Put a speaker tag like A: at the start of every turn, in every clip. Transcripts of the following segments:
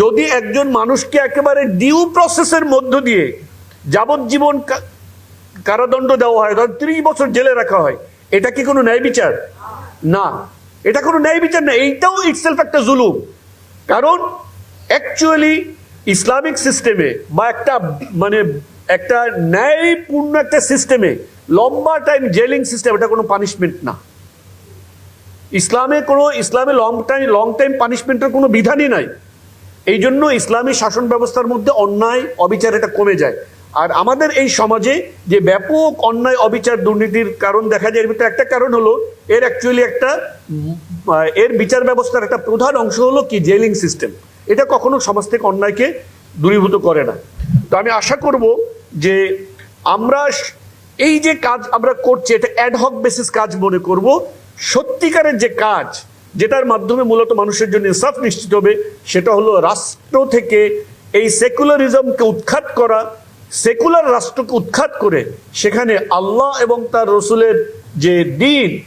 A: যদি একজন মানুষকে একেবারে ডিউ প্রসেসের মধ্য দিয়ে যাবজ্জীবন কারাদণ্ড দেওয়া হয়, ধর ত্রিশ বছর জেলে রাখা হয়, এটা কি কোনো ন্যায় বিচার? না। এটা কোনো ন্যায় বিচার না, এইটাও ইটসেলফ একটা জুলুম। কারণ অ্যাকচুয়ালি ইসলামিক সিস্টেমে বা একটা মানে একটা ন্যায়পূর্ণ একটা সিস্টেমে লম্বা টাইম জেলিং সিস্টেম এটা কোনো পানিশমেন্ট না। ইসলামে কোনো, ইসলামে লং টাইম লং টাইম পানিশমেন্টের কোনো বিধানই নাই। এই জন্য ইসলামী শাসন ব্যবস্থার মধ্যে অন্যায় অবিচার এটা কমে যায়। আর আমাদের এই সমাজে যে ব্যাপক অন্যায় অবিচার দুর্নীতির কারণ দেখা যায়, এর ভিতরে একটা কারণ হলো, এর অ্যাকচুয়ালি একটা এর বিচার ব্যবস্থার একটা প্রধান অংশ হলো কি? Jailing system. এটা কখনো সমাজ থেকে অন্যায়কে দূরীভূত করে না। তো আমি আশা করব যে আমরা এই যে কাজ আমরা করছি, এটা অ্যাডহক বেসিস কাজ মনে করব। সত্যিকারের যে কাজ যেটার মাধ্যমে মূলত মানুষের জন্য ইনসাফ নিশ্চিত হবে, সেটা হলো রাষ্ট্র থেকে এই সেকুলারিজমকে উৎখাত করা, সেকুলার রাষ্ট্রকে উৎখাত করে সেখানে আল্লাহ এবং তার রসুলের যে দিন,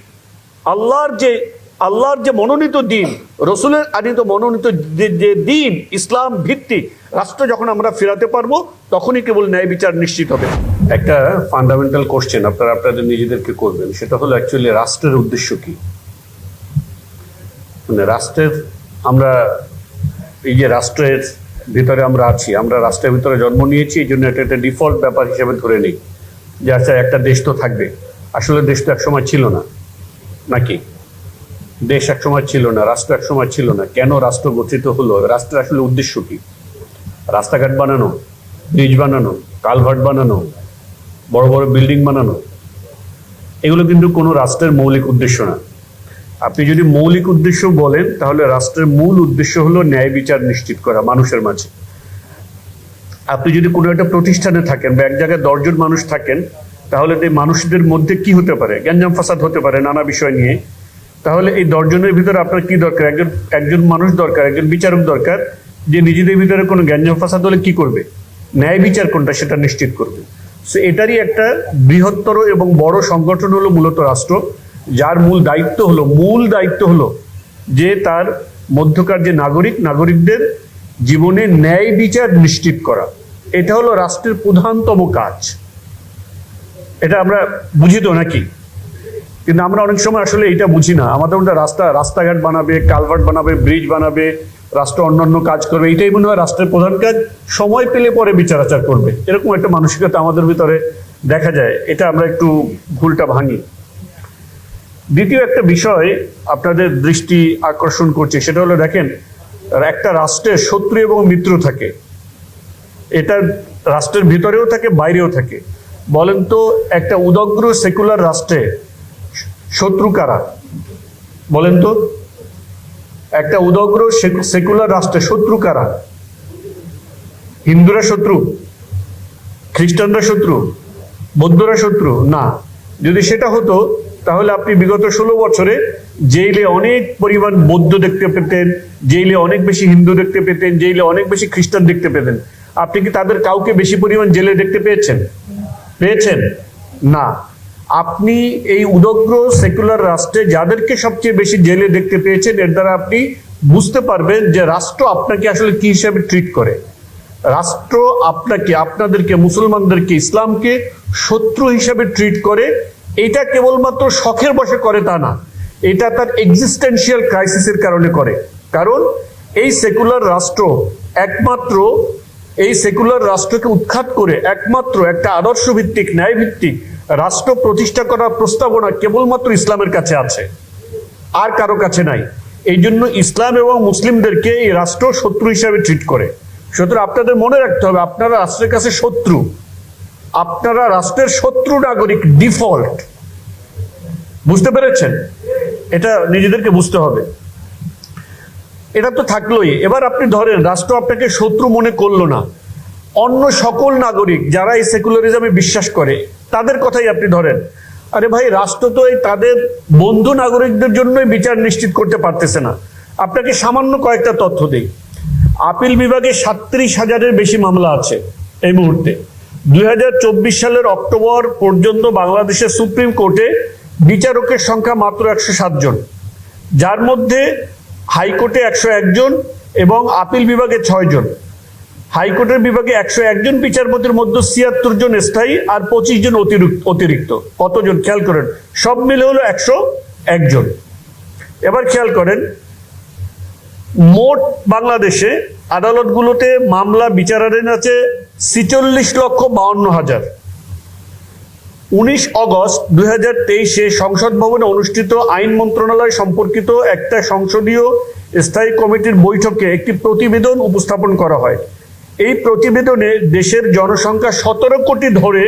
A: আল্লাহর যে আল্লাহর যে মনোনীত দিন, রসুলের আনিত মনোনীত যে- দিন, ইসলাম ভিত্তিক, রাষ্ট্র যখন আমরা ফেরাতে পারব, তখনই কেবল ন্যায় বিচার নিশ্চিত হবে। একটা ফান্ডামেন্টাল কোশ্চেন আপনারা আপনাদের নিজেদেরকে করবেন, সেটা হলো অ্যাকচুয়ালি রাষ্ট্রের উদ্দেশ্য কি? মানে রাষ্ট্রের আমরা এই যে রাষ্ট্রের ভিতরে আমরা আছি, আমরা রাষ্ট্রের ভিতরে জন্ম নিয়েছি, এই জন্য এটা একটা ডিফল্ট ব্যাপার হিসেবে ধরে নিই। যে আচ্ছা একটা দেশ তো থাকবে। আসলে দেশ তো একসময় ছিল না। নাকি? দেশ একসময় ছিল না, রাষ্ট্র একসময় ছিল না। কেন রাষ্ট্র গঠিত হলো? রাষ্ট্রের আসলে উদ্দেশ্য কি? রাস্তাঘাট বানানো ব্রিজ বানানো, কালভার্ট বানানো, বড় বড় বিল্ডিং বানানো, এগুলো কিন্তু কোনো রাষ্ট্রের মৌলিক উদ্দেশ্য না। আপনি যদি মৌলিক উদ্দেশ্য বলেন, তাহলে রাষ্ট্রের মূল উদ্দেশ্য হলো ন্যায় বিচার নিশ্চিত করা মানুষের মাঝে। আপনি যদি কোনো একটা প্রতিষ্ঠানে থাকেন বা এক জায়গায় দশজন মানুষ থাকেন, তাহলে এই মানুষদের মধ্যে কি হতে পারে? গ্যাঞ্জাম ফাসাদ হতে পারে নানা বিষয় নিয়ে। তাহলে এই দশজনের ভিতরে আপনার কি দরকার? একজন একজন মানুষ দরকার, একজন বিচারক দরকার, যে নিজেদের ভিতরে কোনো গ্যাঞ্জাম ফাসাদ হলে কি করবে? ন্যায় বিচার কোনটা সেটা নিশ্চিত করবে। সো এটারই একটা বৃহত্তর এবং বড় সংগঠন হলো মূলত রাষ্ট্র। যার মূল দায়িত্ব হলো, মূল দায়িত্ব হলো যে তার মধ্যকার যে নাগরিক, নাগরিকদের জীবনে ন্যায় বিচার নিশ্চিত করা। এটা হলো রাষ্ট্রের প্রধানতম কাজ। এটা আমরা বুঝি তো নাকি? কিন্তু আমরা অনেক সময় আসলে এটা বুঝি না। আমাদের মধ্যে রাস্তা, রাস্তাঘাট বানাবে, কালভার্ট বানাবে, ব্রিজ বানাবে, রাষ্ট্র অন্যান্য কাজ করবে, এটাই মনে হয় রাষ্ট্রের প্রধান কাজ। সময় পেলে পরে বিচার আচার করবে। এরকম একটা মানসিকতা আমাদের ভিতরে দেখা যায়। এটা আমরা একটু ভুলটা ভাঙি। দ্বিতীয় একটা বিষয় আপনাদের দৃষ্টি আকর্ষণ করছে, সেটা হলো দেখেন, একটা রাষ্ট্রের শত্রু এবং মিত্র থাকে। এটা রাষ্ট্রের ভিতরেও থাকে, বাইরেও থাকে। বলেন তো, একটা উদগ্র সেকুলার রাষ্ট্রে শত্রু কারা? বলেন তো, একটা উদগ্র সেকুলার রাষ্ট্রে শত্রু কারা? হিন্দুরা শত্রু, খ্রিস্টানরা শত্রু, বৌদ্ধরা শত্রু? না। যদি সেটা হতো তাহলে আপনি বিগত ষোলো বছরে জেইলে অনেক পরিমাণ বৌদ্ধ দেখতে পেতেন, জেইলে অনেক বেশি হিন্দু দেখতে পেতেন, জেইলে অনেক বেশি খ্রিস্টান দেখতে পেতেন। আপনি কি তাদের কাউকে বেশি পরিমাণ জেলে দেখতে পেয়েছেন? পেয়েছেন? না। আপনি এই উদগ্র সেকুলার রাষ্ট্রে যাদেরকে সবচেয়ে বেশি জেলে দেখতে পেয়েছেন, এর দ্বারা আপনি বুঝতে পারবেন যে রাষ্ট্র আপনাকে আসলে কি হিসাবে ট্রিট করে। রাষ্ট্র আপনাকে, আপনাদেরকে, মুসলমানদেরকে, ইসলামকে শত্রু হিসাবে ট্রিট করে এটা কেবলমাত্র শখের বসে করে তা না, এটা তার এক্সিস্টেন্সিয়াল ক্রাইসিসের কারণে করে। কারণ এই সেকুলার রাষ্ট্র একমাত্র, এই সেকুলার রাষ্ট্রকে উৎখাত করে একমাত্র একটা আদর্শ ভিত্তিক ন্যায় ভিত্তিক রাষ্ট্র প্রতিষ্ঠা করার প্রস্তাবনা কেবলমাত্র ইসলামের কাছে আছে, আর কারও কাছে নাই। এই জন্য ইসলাম এবং মুসলিমদেরকে এই রাষ্ট্র শত্রু হিসাবে ট্রিট করে। সুতরাং আপনাদের মনে রাখতে হবে, আপনারা রাষ্ট্রের কাছে শত্রু। আপনারা রাষ্ট্রের শত্রু নাগরিক ডিফল্ট। বুঝতে পেরেছেন? এটা নিজেদেরকে বুঝতে হবে। এটা তো থাকলোই। এবার আপনি ধরেন, রাষ্ট্র আপনাকে শত্রু মনে করল না। অন্য সকল নাগরিক যারা এই সেকুলারিজমে বিশ্বাস করে, তাদের কথাই আপনি ধরেন। আরে ভাই, রাষ্ট্র তো এই তাদের বন্ধু নাগরিকদের জন্যই বিচার নিশ্চিত করতে পারতেছে না। আপনাকে সামান্য কয়েকটা তথ্য দিই। আপিল বিভাগে সাত্রিশ হাজারের বেশি মামলা আছে এই মুহূর্তে। দু হাজার চব্বিশ সালের অক্টোবর পর্যন্ত বাংলাদেশের সুপ্রিম কোর্টে বিচারকের সংখ্যা মাত্র একশো জন। যার মধ্যে হাইকোর্টে একশো একজন এবং আপিল বিভাগে ছয় জন। হাইকোর্টের বিভাগে একশো একজন বিচারপতির মধ্যে ছিয়াত্তর জন স্থায়ী আর পঁচিশ জন অতিরিক্ত অতিরিক্ত। কতজন? খেয়াল করেন। সব মিলে হলো একশো একজন এবার খেয়াল করেন মোট বাংলাদেশে আদালতগুলোতে মামলা বিচারাধীন আছে ছিচল্লিশ লক্ষ বাউন্ন হাজার। উনিশ অগস্ট দুই হাজার তেইশে সংসদ ভবনে অনুষ্ঠিত আইন মন্ত্রণালয় সম্পর্কিত একটা সংসদীয় স্থায়ী কমিটির বৈঠকে একটি প্রতিবেদন উপস্থাপন করা হয়। এই প্রতিবেদনে দেশের জনসংখ্যা সতেরো কোটি ধরে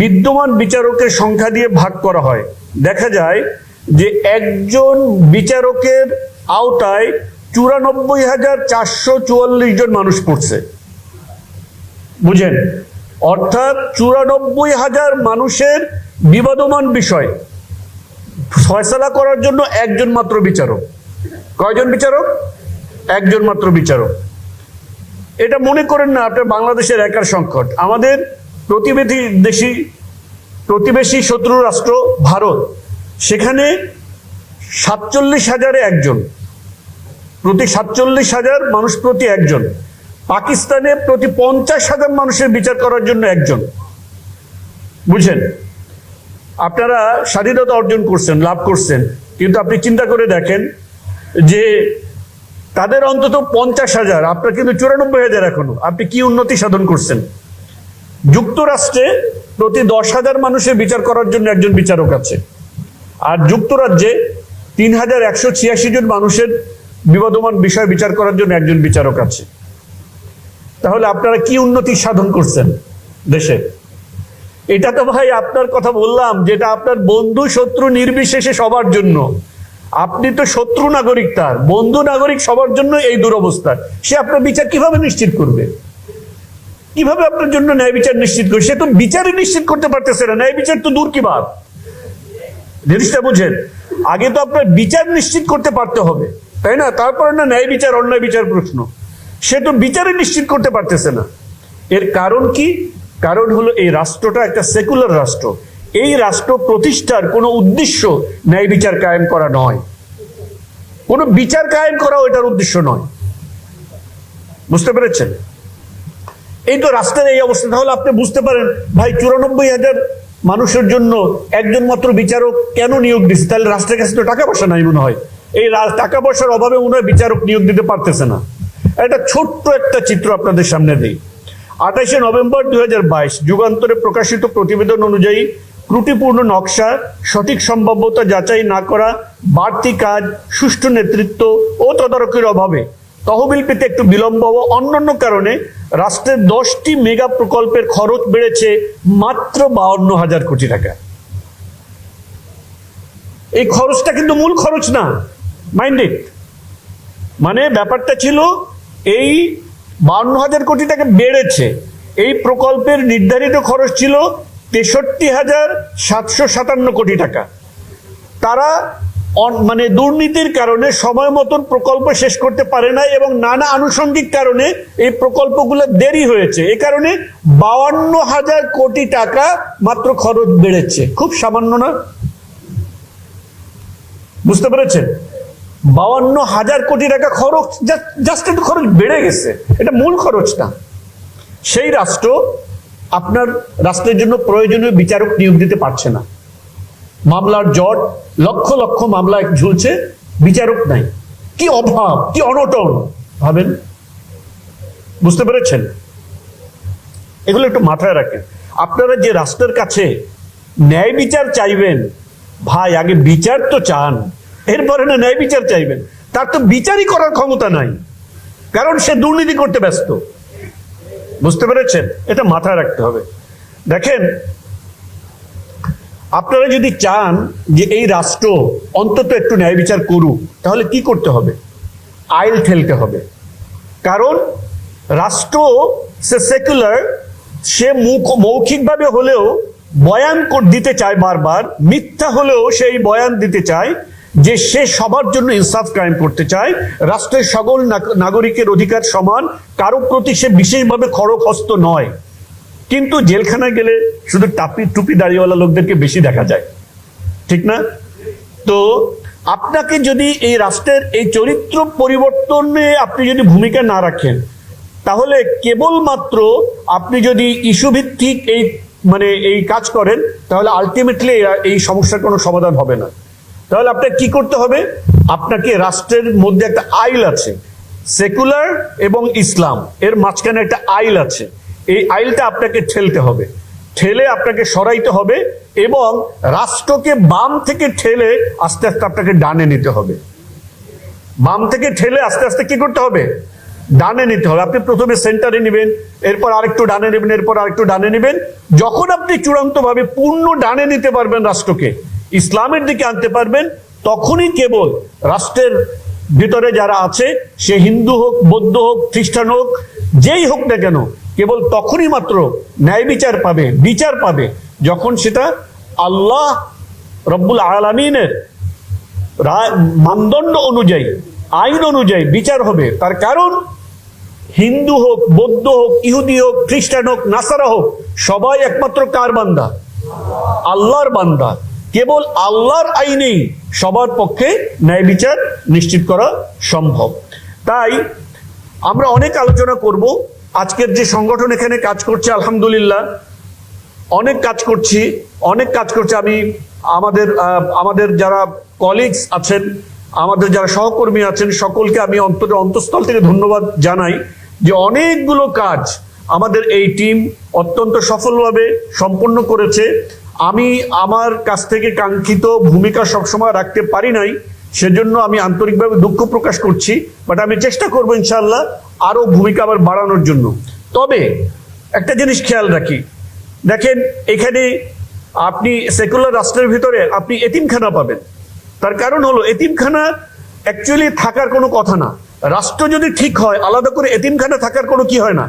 A: বিদ্যমান বিচারকের সংখ্যা দিয়ে ভাগ করা হয়। দেখা যায় যে একজন বিচারকের আওতায় চুরানব্বই হাজার চারশো চুয়াল্লিশ জন মানুষ পড়ছে। বুঝেন? অর্থাৎ চুরানব্বই হাজার মানুষের বিবাদমান বিষয়। ফয়সলা করার জন্য একজন মাত্র বিচারক। কয়জন বিচারক? একজন মাত্র বিচারক। এটা মনে করেন না, আপনার বাংলাদেশের একার সংকট। আমাদের প্রতিবেশী দেশি প্রতিবেশী শত্রু রাষ্ট্র ভারত। সেখানে সাতচল্লিশ হাজারে একজন। প্রতি সাতচল্লিশ হাজার মানুষ প্রতি একজন। পাকিস্তানে প্রতি পঞ্চাশ হাজার মানুষের বিচার করার জন্য একজন। বুঝছেন আপনারা স্বাধীনতা অর্জন করছেন, লাভ করছেন। কিন্তু আপনি চিন্তা করে দেখেন যে তাদের অন্তত পঞ্চাশ হাজার, আপনার কিন্তু চুরানব্বই হাজার এখনও। আপনি কি উন্নতি সাধন করছেন? যুক্তরাষ্ট্রে প্রতি দশ হাজার মানুষের বিচার করার জন্য একজন বিচারক আছে। আর যুক্তরাজ্যে তিন হাজার একশো ছিয়াশি জন মানুষের বিবাদমান বিষয় বিচার করার জন্য একজন বিচারক আছে। তাহলে আপনারা কি উন্নতি সাধন করছেন দেশে? এটা তো ভাই আপনার কথা বললাম, যেটা আপনার বন্ধু শত্রু নির্বিশেষে সবার জন্য। আপনি তো শত্রু নাগরিক তার, বন্ধু নাগরিক সবার জন্য এই দুরবস্থা সে আপনার বিচার কীভাবে নিশ্চিত করবে? কীভাবে আপনার জন্য ন্যায় বিচার নিশ্চিত করবে? সে তো বিচারই নিশ্চিত করতে পারতেছে না, ন্যায় বিচার তো দূর কি জিনিসটা বুঝেন, আগে তো আপনার বিচার নিশ্চিত করতে পারতে হবে। তাই না? তারপরে না ন্যায় বিচার, অন্যায় বিচার প্রশ্ন। সে তো বিচারে নিশ্চিত করতে পারতেছে না। এর কারণ কি? কারণ হলো এই রাষ্ট্রটা একটা সেকুলার রাষ্ট্র। এই রাষ্ট্র প্রতিষ্ঠার কোনো উদ্দেশ্য ন্যায় বিচার কায়েম করা নয়। কোনো বিচার কায়েম করাও এটার উদ্দেশ্য নয়। বুঝতে পেরেছেন? এই তো রাষ্ট্রের এই অবস্থা। তাহলে আপনি বুঝতে পারেন, ভাই, চুরানব্বই হাজার মানুষের জন্য একজন মাত্র বিচারক কেন নিয়োগ দিচ্ছে তাহলে রাষ্ট্রের কাছে তো টাকা পয়সা নাই মনে হয়। এই টাকা পয়সার অভাবে হয় বিচারক নিয়োগ দিতে পারতেছে না। একটা ছোট্ট একটা চিত্র আপনাদের সামনে দিই। আঠাশে নভেম্বর দু হাজার বাইশ, যুগান্তরে প্রকাশিত প্রতিবেদন অনুযায়ী ত্রুটিপূর্ণ নকশা, সঠিক সম্ভাব্যতা যাচাই না করা, বাড়তি কাজ, সুষ্ঠু নেতৃত্ব ও তদারকির অভাবে তহবিল পেতে একটু বিলম্ব ও অন্যান্য কারণে রাষ্ট্রের দশটি মেগা প্রকল্পের খরচ বেড়েছে মাত্র বাউন্ন হাজার কোটি টাকা। এই খরচটা কিন্তু মূল খরচ না। মাইন্ড ইট মানে ব্যাপারটা ছিল, এই বাউন্ন হাজার কোটি টাকা বেড়েছে। এই প্রকল্পের নির্ধারিত খরচ ছিল তেষট্টি হাজার সাতশো সাতান্ন কোটি টাকা। তারা মানে দুর্নীতির কারণে সময় মতন প্রকল্প শেষ করতে পারে না এবং নানা আনুষঙ্গিক কারণে এই প্রকল্পগুলো দেরি হয়েছে। এ কারণে বাউন্ন হাজার কোটি টাকা মাত্র খরচ বেড়েছে। খুব সামান্য না? বুঝতে পেরেছেন? বাউন্ন হাজার কোটি টাকা খরচ জাস্ট একটু খরচ বেড়ে গেছে। এটা মূল খরচ না। সেই রাষ্ট্র আপনার রাষ্ট্রের জন্য প্রয়োজনীয় বিচারক নিয়োগ দিতে পারছে না। মামলার জট, লক্ষ লক্ষ মামলা ঝুলছে, বিচারক নাই। কি অভাব, কি অনটন, ভাবেন? বুঝতে পেরেছেন? এগুলো একটু মাথায় রাখেন। আপনারা যে রাষ্ট্রের কাছে ন্যায় বিচার চাইবেন, ভাই, আগে বিচার তো চান। এরপরে না ন্যায় বিচার চাইবেন। তার তো বিচারই করার ক্ষমতা নাই। কারণ সে দুর্নীতি করতে ব্যস্ত। বুঝতে পেরেছেন? এটা মাথায় রাখতে হবে। দেখেন, আপনারা যদি চান যে এই রাষ্ট্র অন্তত একটু ন্যায় বিচার করুক, তাহলে কি করতে হবে? আইল ঠেলতে হবে। কারণ রাষ্ট্র, সে সেকুলার, সে মুখ, মৌখিকভাবে হলেও বয়ান দিতে চায় বারবার, মিথ্যা হলেও সেই বয়ান দিতে চায়। যে সে সবার জন্য ইনসাফ কায়েম করতে চায়, রাষ্ট্রের সকল নাগরিকের অধিকার সমান, কারও প্রতি সে বিশেষভাবে খড়ক হস্ত নয়। কিন্তু জেলখানায় গেলে শুধু টাপি টুপি দাড়িওয়ালা লোকদেরকে বেশি দেখা যায়। ঠিক না? তো আপনাকে যদি এই রাষ্ট্রের এই চরিত্র পরিবর্তনে আপনি যদি ভূমিকা না রাখেন, তাহলে কেবলমাত্র আপনি যদি ইস্যু ভিত্তিক এই মানে এই কাজ করেন, তাহলে আলটিমেটলি এই সমস্যার কোনো সমাধান হবে না। তাহলে আপনাকে কি করতে হবে? আপনাকে রাষ্ট্রের মধ্যে একটা আইল আছে, সেকুলার এবং ইসলাম। এর মাঝখানে একটা আইল আছে। এই আইলটা আপনাকে ঠেলতে হবে। ঠেলে আপনাকে সরাইতে হবে এবং রাষ্ট্রকে বাম থেকে ঠেলে আস্তে আস্তে আপনাকে ডানে নিতে হবে। বাম থেকে ঠেলে আস্তে আস্তে কি করতে হবে? ডানে নিতে হবে। আপনি প্রথমে সেন্টারে নেবেন, এরপর আরেকটু ডানে নেবেন, এরপর আরেকটু ডানে নেবেন। যখন আপনি চূড়ান্তভাবে পূর্ণ ডানে নিতে পারবেন রাষ্ট্রকে ইসলামের দিকে আনতে পারবেন, তখনই কেবল রাষ্ট্রের ভিতরে যারা আছে, সে হিন্দু হোক, বৌদ্ধ হোক, খ্রিস্টান হোক, যেই হোক না কেন, কেবল তখনই মাত্র ন্যায় বিচার পাবে বিচার পাবে, যখন সেটা আল্লাহ রব্বুল আলমিনের মানদণ্ড অনুযায়ী, আইন অনুযায়ী বিচার হবে। তার কারণ, হিন্দু হোক, বৌদ্ধ হোক, ইহুদি হোক, খ্রিস্টান হোক, নাসারা হোক, সবাই একমাত্র কার বান্দা? আল্লাহর বান্দা। কেবল আল্লাহর আইনেই সবার পক্ষে ন্যায় বিচার নিশ্চিত করা সম্ভব। তাই আমরা অনেক আলোচনা করব। আজকের যে সংগঠন এখানে কাজ করছে, আলহামদুলিল্লাহ। অনেক কাজ করছি, অনেক কাজ করছে। আমি আমাদের আমাদের যারা কলিগস আছেন, আমাদের যারা সহকর্মী আছেন, সকলকে আমি অন্তত অন্তঃস্থল থেকে ধন্যবাদ জানাই যে অনেকগুলো কাজ আমাদের এই টিম অত্যন্ত সফলভাবে সম্পন্ন করেছে। আমি আমার কাছ থেকে কাঙ্ক্ষিত ভূমিকা সবসময় রাখতে পারি নাই, সেজন্য আমি আন্তরিকভাবে দুঃখ প্রকাশ করছি বাট আমি চেষ্টা করব ইনশাল্লাহ আরও ভূমিকা আবার বাড়ানোর জন্য। তবে একটা জিনিস খেয়াল রাখি, দেখেন এখানে আপনি সেকুলার রাষ্ট্রের ভিতরে আপনি এতিমখানা পাবেন। তার কারণ হলো এতিমখানা অ্যাকচুয়ালি থাকার কোনো কথা না। রাষ্ট্র যদি ঠিক হয়, আলাদা করে এতিমখানা থাকার কোনো কি হয় না?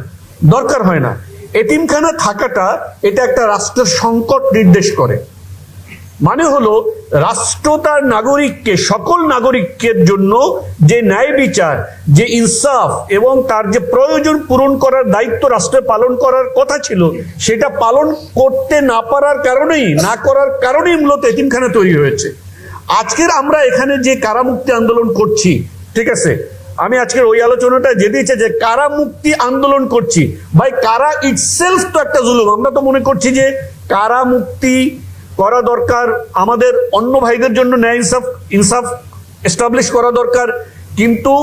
A: দরকার হয় না। এতিমখানা থাকাটা এটা একটা রাষ্ট্রের সংকট নির্দেশ করে। মানে হলো, রাষ্ট্র তার নাগরিককে, সকল নাগরিকের জন্য যে ন্যায় বিচার, যে ইনসাফ এবং তার যে প্রয়োজন পূরণ করার দায়িত্ব রাষ্ট্রে পালন করার কথা ছিল, সেটা পালন করতে না পারার কারণেই, না করার কারণেই মূলত এতিমখানা তৈরি হয়েছে। আজকের আমরা এখানে যে কারামুক্তি আন্দোলন করছি, ঠিক আছে? আমি আজকের ওই আলোচনাটা যেতে ইচ্ছে যে কারা মুক্তি আন্দোলন করছি, ভাই কারা ইটসেলফ তো একটা জুলুম। আমরা তো মনে করছি যে কারা মুক্তি করা দরকার, আমাদের অন্য ভাইদের জন্য ন্যায় ইনসাফ ইনসাফ এস্টাবলিশ করা দরকার। কিন্তু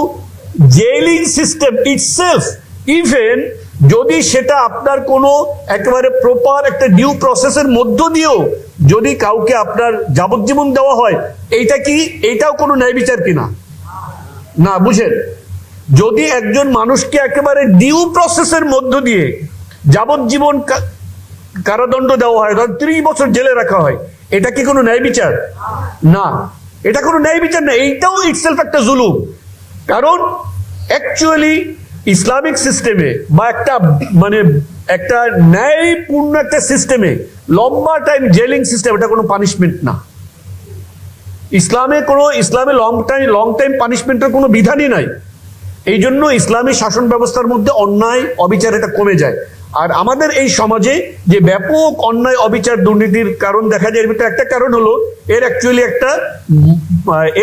A: জেলিং সিস্টেম ইটসেলফ ইভেন যদি সেটা আপনার কোনো একেবারে প্রপার একটা ডিউ প্রসেসের মধ্য দিয়েও যদি কাউকে আপনার যাবজ্জীবন দেওয়া হয়, এইটা কি, এইটাও কোনো ন্যায় বিচার কিনা? না, বুঝেন। যদি একজন মানুষকে একেবারে ডিউ প্রসেসের মধ্য দিয়ে যাবজ্জীবন কারাদণ্ড দেওয়া হয় ধর ত্রিশ বছর জেলে রাখা হয়, এটা কি কোনো ন্যায় বিচার? না। এটা কোনো ন্যায় বিচার না, এইটাও ইটসেলফ একটা জুলুম। কারণ অ্যাকচুয়ালি ইসলামিক সিস্টেমে বা একটা মানে একটা ন্যায়পূর্ণ একটা সিস্টেমে লম্বা টাইম জেলিং সিস্টেম এটা কোনো পানিশমেন্ট না। ইসলামে কোনো, ইসলামে লং টাইম লং টাইম পানিশমেন্টের কোনো বিধানই নাই। এই জন্য ইসলামী শাসন ব্যবস্থার মধ্যে অন্যায়, অবিচার এটা কমে যায়। আর আমাদের এই সমাজে যে ব্যাপক অন্যায়, অবিচার, দুর্নীতির কারণ দেখা যায়, এর ভিতরে একটা কারণ হলো, এর অ্যাকচুয়ালি একটা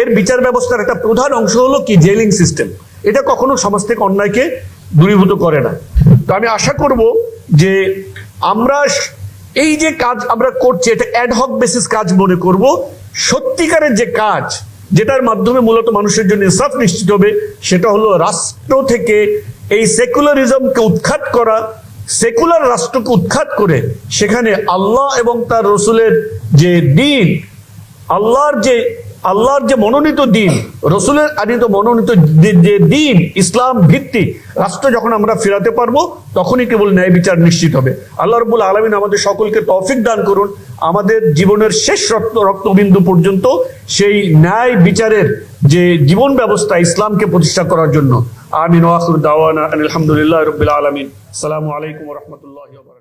A: এর বিচার ব্যবস্থার একটা প্রধান অংশ হলো কি? জেলিং সিস্টেম এটা কখনো সমাজ থেকে অন্যায়কে দূরীভূত করে না। তো আমি আশা করব যে আমরা এই যে কাজ আমরা করছি, এটা অ্যাডহক বেসিস কাজ মনে করব। সত্যিকারের যে কাজ, যেটার মাধ্যমে মূলত মানুষের জন্য ইনসাফ নিশ্চিত হবে, সেটা হলো রাষ্ট্র থেকে এই সেকুলারিজমকে উৎখাত করা সেকুলার রাষ্ট্রকে উৎখাত করে, সেখানে আল্লাহ এবং তার রসুলের যে দিন, আল্লাহর যে আল্লাহর যে মনোনীত দিন, রসুলের আনিত মনোনীত যে- দিন, ইসলাম ভিত্তিক, রাষ্ট্র যখন আমরা ফেরাতে পারব, তখনই কেবল ন্যায় বিচার নিশ্চিত হবে। আল্লাহ রবুল আলমিন আমাদের সকলকে তৌফিক দান করুন। আমাদের জীবনের শেষ রক্ত, রক্তবিন্দু পর্যন্ত সেই ন্যায় বিচারের যে জীবন ব্যবস্থা ইসলামকে প্রতিষ্ঠা করার জন্য। আমিন দাওয়ানা আলহামদুলিল্লাহ রবিল আলমিন। সালামু আলাইকুম রহমতুল্লাহ